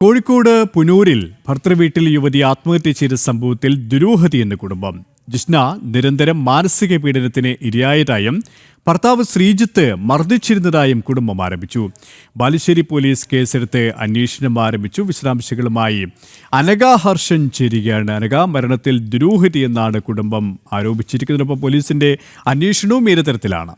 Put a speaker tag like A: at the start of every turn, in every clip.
A: കോഴിക്കോട് പുനൂരിൽ ഭർത്തൃവീട്ടിൽ യുവതി ആത്മഹത്യ ചെയ്ത സംഭവത്തിൽ ദുരൂഹതി എന്ന കുടുംബം. ജിഷ്ണ നിരന്തരം മാനസിക പീഡനത്തിന് ഇരയായതായും ഭർത്താവ് ശ്രീജിത്ത് മർദ്ദിച്ചിരുന്നതായും കുടുംബം ആരംഭിച്ചു ബാലുശ്ശേരി പോലീസ് കേസെടുത്ത് അന്വേഷണം ആരംഭിച്ചു. വിശദാംശങ്ങളുമായി അനഘ ഹർഷൻ ചേരുകയാണ്. അനഘ മരണത്തിൽ ദുരൂഹതി എന്നാണ് കുടുംബം ആരോപിച്ചിരിക്കുന്നതിനൊപ്പം പോലീസിന്റെ അന്വേഷണവും ഏത് തരത്തിലാണ്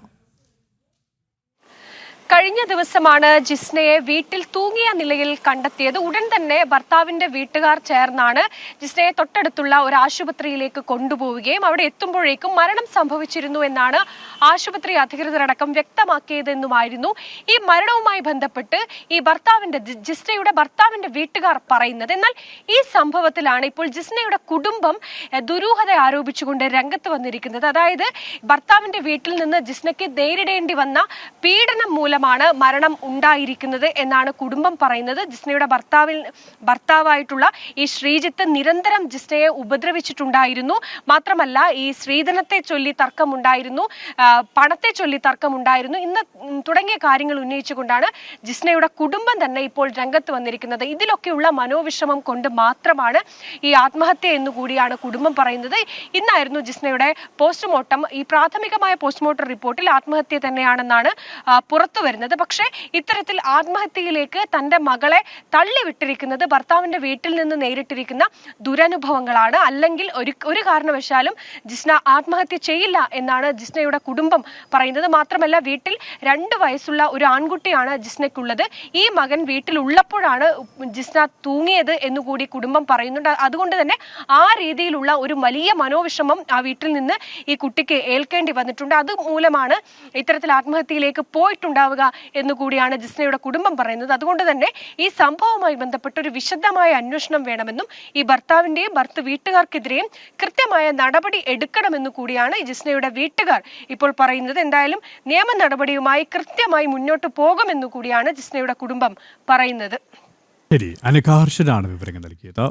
B: കഴിഞ്ഞ ദിവസമാണ് ജിസ്നയെ വീട്ടിൽ തൂങ്ങിയ നിലയിൽ കണ്ടെത്തിയത്. ഉടൻ തന്നെ ഭർത്താവിന്റെ വീട്ടുകാർ ചേർന്നാണ് ജിസ്നയെ തൊട്ടടുത്തുള്ള ഒരു ആശുപത്രിയിലേക്ക് കൊണ്ടുപോവുകയും അവിടെ എത്തുമ്പോഴേക്കും മരണം സംഭവിച്ചിരുന്നു എന്നാണ് ആശുപത്രി അധികൃതരടക്കം വ്യക്തമാക്കിയതെന്നുമായിരുന്നു. ഈ മരണവുമായി ബന്ധപ്പെട്ട് ഈ ഭർത്താവിന്റെ ജിസ്നയുടെ ഭർത്താവിന്റെ വീട്ടുകാർ പറയുന്നത്. എന്നാൽ ഈ സംഭവത്തിലാണ് ഇപ്പോൾ ജിസ്നയുടെ കുടുംബം ദുരൂഹത ആരോപിച്ചുകൊണ്ട് രംഗത്ത് വന്നിരിക്കുന്നത്. അതായത് ഭർത്താവിന്റെ വീട്ടിൽ നിന്ന് ജിസ്നയ്ക്ക് നേരിടേണ്ടി വന്ന പീഡനം മൂലമാണ് മരണം ഉണ്ടായിരിക്കുന്നത് എന്നാണ് കുടുംബം പറയുന്നത്. ജിസ്നയുടെ ഭർത്താവിൽ ഭർത്താവായിട്ടുള്ള ഈ ശ്രീജിത്ത് നിരന്തരം ജിസ്നയെ ഉപദ്രവിച്ചിട്ടുണ്ടായിരുന്നു. മാത്രമല്ല ഈ സ്ത്രീധനത്തെ ചൊല്ലി തർക്കമുണ്ടായിരുന്നു പണത്തെ ചൊല്ലി തർക്കമുണ്ടായിരുന്നു. ഇന്ന് തുടങ്ങിയ കാര്യങ്ങൾ ഉന്നയിച്ചുകൊണ്ടാണ് ജിസ്നയുടെ കുടുംബം തന്നെ ഇപ്പോൾ രംഗത്ത് വന്നിരിക്കുന്നത്. ഇതിലൊക്കെയുള്ള മനോവിഷമം കൊണ്ട് മാത്രമാണ് ഈ ആത്മഹത്യ എന്ന് കൂടിയാണ് കുടുംബം പറയുന്നത്. ഇന്നായിരുന്നു ജിസ്നയുടെ പോസ്റ്റ്മോർട്ടം. ഈ പ്രാഥമികമായ പോസ്റ്റ്മോർട്ടം റിപ്പോർട്ടിൽ ആത്മഹത്യ തന്നെയാണെന്നാണ് പുറത്തുവരുന്നത്. പുറത്തു വരുന്നത്. പക്ഷേ ഇത്തരത്തിൽ ആത്മഹത്യയിലേക്ക് തന്റെ മകളെ തള്ളിവിട്ടിരിക്കുന്നത് ഭർത്താവിന്റെ വീട്ടിൽ നിന്ന് നേരിട്ടിരിക്കുന്ന ദുരനുഭവങ്ങളാണ്. അല്ലെങ്കിൽ ഒരു ഒരു കാരണവശാലും ജിസ്ന ആത്മഹത്യ ചെയ്യില്ല എന്നാണ് ജിസ്നയുടെ കുടുംബം പറയുന്നത്. മാത്രമല്ല വീട്ടിൽ രണ്ട് വയസ്സുള്ള ഒരു ആൺകുട്ടിയാണ് ജിസ്നയ്ക്കുള്ളത്. ഈ മകൻ വീട്ടിലുള്ളപ്പോഴാണ് ജിസ്ന തൂങ്ങിയത് എന്നുകൂടി കുടുംബം പറയുന്നുണ്ട്. അതുകൊണ്ട് തന്നെ ആ രീതിയിലുള്ള ഒരു വലിയ മനോവിഷമം ആ വീട്ടിൽ നിന്ന് ഈ കുട്ടിക്ക് ഏൽക്കേണ്ടി വന്നിട്ടുണ്ട്. അത് മൂലമാണ് ഇത്തരത്തിൽ ആത്മഹത്യയിലേക്ക് പോയിട്ടുണ്ടാവുക എന്നുകൂടിയാണ് ജിസ്നയുടെ കുടുംബം പറയുന്നത്. അതുകൊണ്ട് തന്നെ ഈ സംഭവവുമായി ബന്ധപ്പെട്ട് ഒരു വിശദമായ അന്വേഷണം വേണമെന്നും ഈ ഭർത്താവിന്റെയും ഭർത്ത് വീട്ടുകാർക്കെതിരെയും കൃത്യമായ നടപടി എടുക്കണമെന്നു കൂടിയാണ് ജിസ്നയുടെ വീട്ടുകാർ ഇപ്പോൾ പറയുന്നത്. എന്തായാലും നിയമ നടപടിയുമായി കൃത്യമായി മുന്നോട്ട് പോകുമെന്നു കൂടിയാണ് ജിസ്നയുടെ കുടുംബം പറയുന്നത്.
A: ശരി അനുകാർഷനാണ് വിവരങ്ങൾ നൽകിയത്.